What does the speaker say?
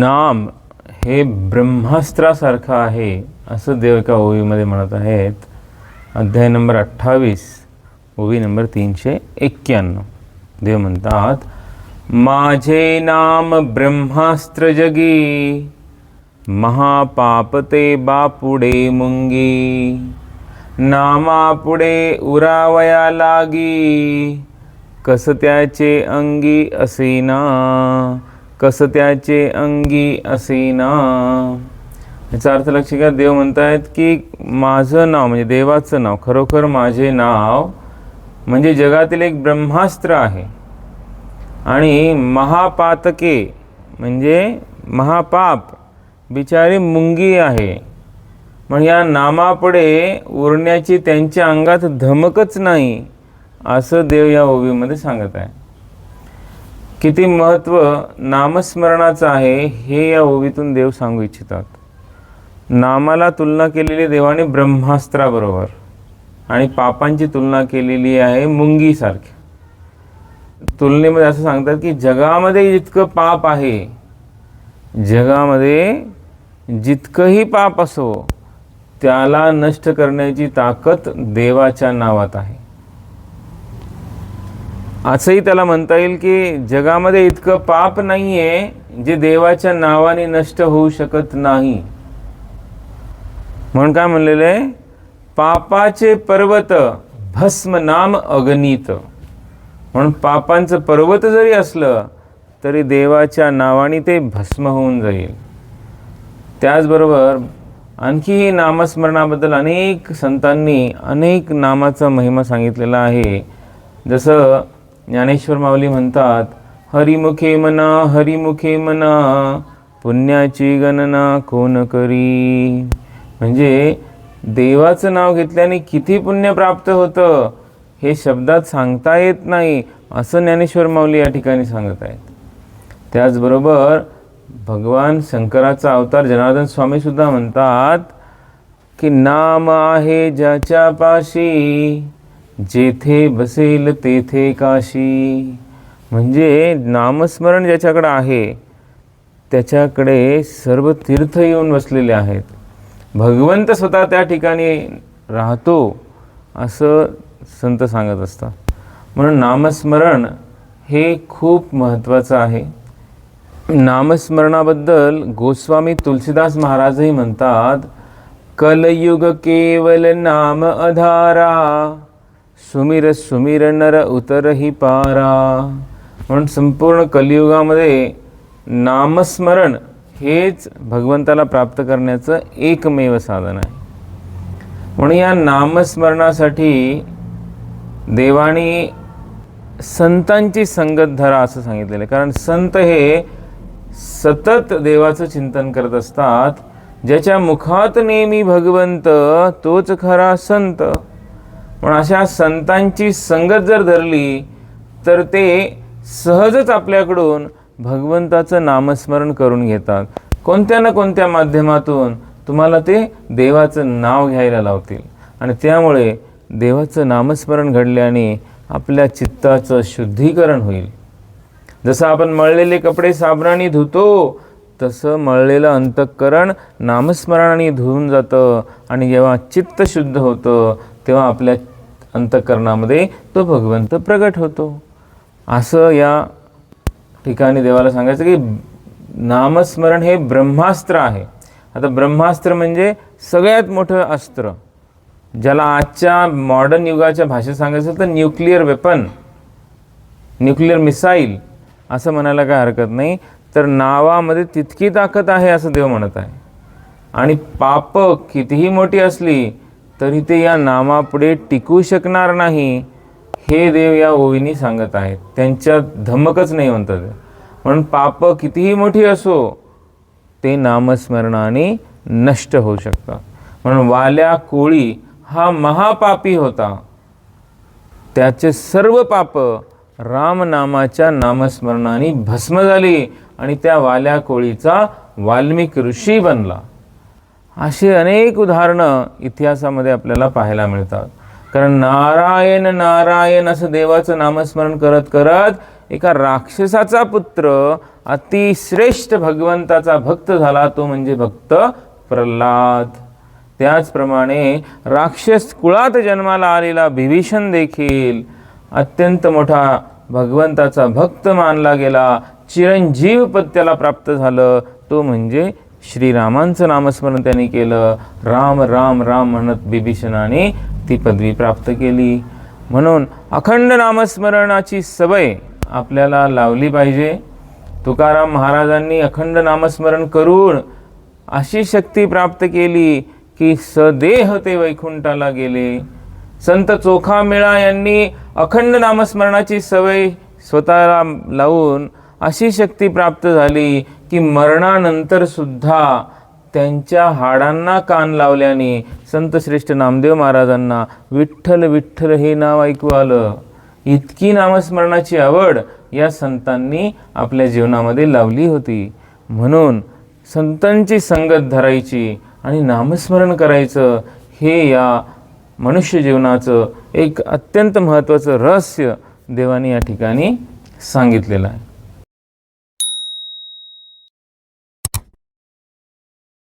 नाम हे ब्रह्मास्त्रासारखं आहे असं देव एका ओवीमध्ये म्हणत आहेत. अध्याय नंबर अठ्ठावीस ओवी नंबर तीनशे एक्क्याण्णव. देव म्हणतात माझे नाम ब्रह्मास्त्र जगी महापाप ते बापुडे मुंगी नामापुढे उरावया लागी कस त्याचे अंगी असेना कस त्याचे अंगी असेना. याचा अर्थ लक्ष घ्या देव म्हणतायत की माझं नाव म्हणजे देवाचं नाव खरोखर माझे नाव म्हणजे जगातील एक ब्रह्मास्त्र आहे. आणि महापातके म्हणजे महापाप बिचारी मुंगी आहे. पण या नामापुढे उरण्याची त्यांच्या अंगात धमकच नाही असं देव या ओवीमध्ये सांगत आहे. किती महत्त्व नामस्मरणाचं आहे हे या ओवीतून देव सांगू इच्छितात. नामाला तुलना केलेली देवाने ब्रह्मास्त्राबरोबर आणि पापांची तुलना केलेली आहे मुंगीसारख्या. तुलनेमध्ये असं सांगतात की जगामध्ये जितकं पाप आहे जगामध्ये जितकंही पाप असो त्याला नष्ट करण्याची ताकद देवाच्या नावात आहे. असंही त्याला म्हणता येईल की जगामध्ये इतकं पाप नाही आहे जे देवाच्या नावाने नष्ट होऊ शकत नाही. म्हणून काय म्हणलेलं आहे? पापाचे पर्वत भस्म नाम अगणित. म्हणून पापांचं पर्वत जरी असलं तरी देवाच्या नावाने ते भस्म होऊन जाईल. त्याचबरोबर आणखीही नामस्मरणाबद्दल अनेक संतांनी अनेक नामाचा महिमा सांगितलेला आहे. जसं ज्ञानेश्वर माऊली म्हणतात हरिमुखे मना हरिमुखे मना पुण्याची गणना कोण करी? म्हणजे देवाचं नाव घेतल्याने किती पुण्य प्राप्त होतं हे शब्दात सांगता येत नाही असं ज्ञानेश्वर माऊली या ठिकाणी सांगत आहेत. त्याचबरोबर भगवान शंकराचा अवतार जनार्दन स्वामी सुद्धा म्हणतात की नाम आहे ज्याच्या पाशी जेथे बसेल तेथे काशी. म्हणजे नामस्मरण ज्याच्याकडे आहे त्याच्याकडे सर्व तीर्थ येऊन बसलेले आहेत. भगवंत स्वतः त्या ठिकाणी राहतो असं संत सांगत असतात. म्हणून नामस्मरण हे खूप महत्त्वाचं आहे. नामस्मरणाबद्दल गोस्वामी तुलसीदास महाराजही म्हणतात कलयुग केवल नाम अधारा सुमिर सुमीर नर उतरही पारा. म्हणून संपूर्ण कलियुगामध्ये नामस्मरण हेच भगवंताला प्राप्त करण्याचं एकमेव साधन आहे. म्हणून या नामस्मरणासाठी देवाने संतांची संगत धरा असं सांगितलेलं आहे. कारण संत हे सतत देवाचं चिंतन करत असतात. ज्याच्या मुखात नेहमी भगवंत तोच खरा संत. पण अशा संतांची संगत जर धरली तर ते सहजच आपल्याकडून भगवंताचं नामस्मरण करून घेतात. कोणत्या ना कोणत्या माध्यमातून तुम्हाला ते देवाचं नाव घ्यायला लावतील. आणि त्यामुळे देवाचं नामस्मरण घडल्याने आपल्या चित्ताचं शुद्धीकरण होईल. जसं आपण मळलेले कपडे साबणाने धुतो तसं मळलेलं अंतःकरण नामस्मरणाने धुवून जातं आणि जेव्हा चित्त शुद्ध होतं तेव्हा आपल्या अंतःकरणामध्ये तो भगवंत प्रगट होतो. असं या ठिकाणी देवाला सांगायचं की नामस्मरण हे ब्रह्मास्त्र आहे. आता ब्रह्मास्त्र म्हणजे सगळ्यात मोठं अस्त्र. ज्याला आजच्या मॉडर्न युगाच्या भाषेत सांगायचं तर न्यूक्लिअर वेपन न्यूक्लिअर मिसाईल असं म्हणायला काय हरकत नाही. तर नावामध्ये तितकी ताकद आहे असं देव म्हणत आहे. आणि पाप कितीही मोठी असली तरी ते या नामापुढे टिकू शकणार नाही हे देव या ओवीनी सांगत आहेत. त्यांच्यात धमकच नाही म्हणतात. म्हणून पाप कितीही मोठी असो ते नामस्मरणाने नष्ट होऊ शकतात. म्हणून वाल्या कोळी हा महापापी होता. त्याचे सर्व पाप रामनामाच्या नामस्मरणाने भस्म झाली आणि त्या वाल्या कोळीचा वाल्मिक ऋषी बनला. अशी अनेक उदाहरणं इतिहासामध्ये आपल्याला पाहायला मिळतात. कारण नारायण नारायण असं देवाचं नामस्मरण करत करत एका राक्षसाचा पुत्र अतिश्रेष्ठ भगवंताचा भक्त झाला तो म्हणजे भक्त प्रल्हाद. त्याचप्रमाणे राक्षस कुळात जन्माला आलेला विभीषण देखील अत्यंत मोठा भगवंताचा भक्त मानला गेला. चिरंजीव पद त्याला प्राप्त झालं. तो म्हणजे श्रीरामांचं नामस्मरण त्यांनी केलं. राम राम राम म्हणत बिभीषणाने ती पदवी प्राप्त केली. म्हणून अखंड नामस्मरणाची सवय आपल्याला लावली पाहिजे. तुकाराम महाराजांनी अखंड नामस्मरण करून अशी शक्ती प्राप्त केली की सदेह ते वैकुंठाला गेले. संत चोखा मेळा यांनी अखंड नामस्मरणाची सवय स्वतःला लावून अशी शक्ती प्राप्त झाली की मरणानंतर सुद्धा त्यांच्या हाडांना कान लावल्याने संत श्रेष्ठ नामदेव महाराजांना विठ्ठल विठ्ठल हे नाव ऐकू आलं. इतकी नामस्मरणाची आवड या संतांनी आपल्या जीवनामध्ये लावली होती. म्हणून संतांची संगत धरायची आणि नामस्मरण करायचं हे या मनुष्य जीवनाचं एक अत्यंत महत्त्वाचं रहस्य देवाने या ठिकाणी सांगितलेलं आहे.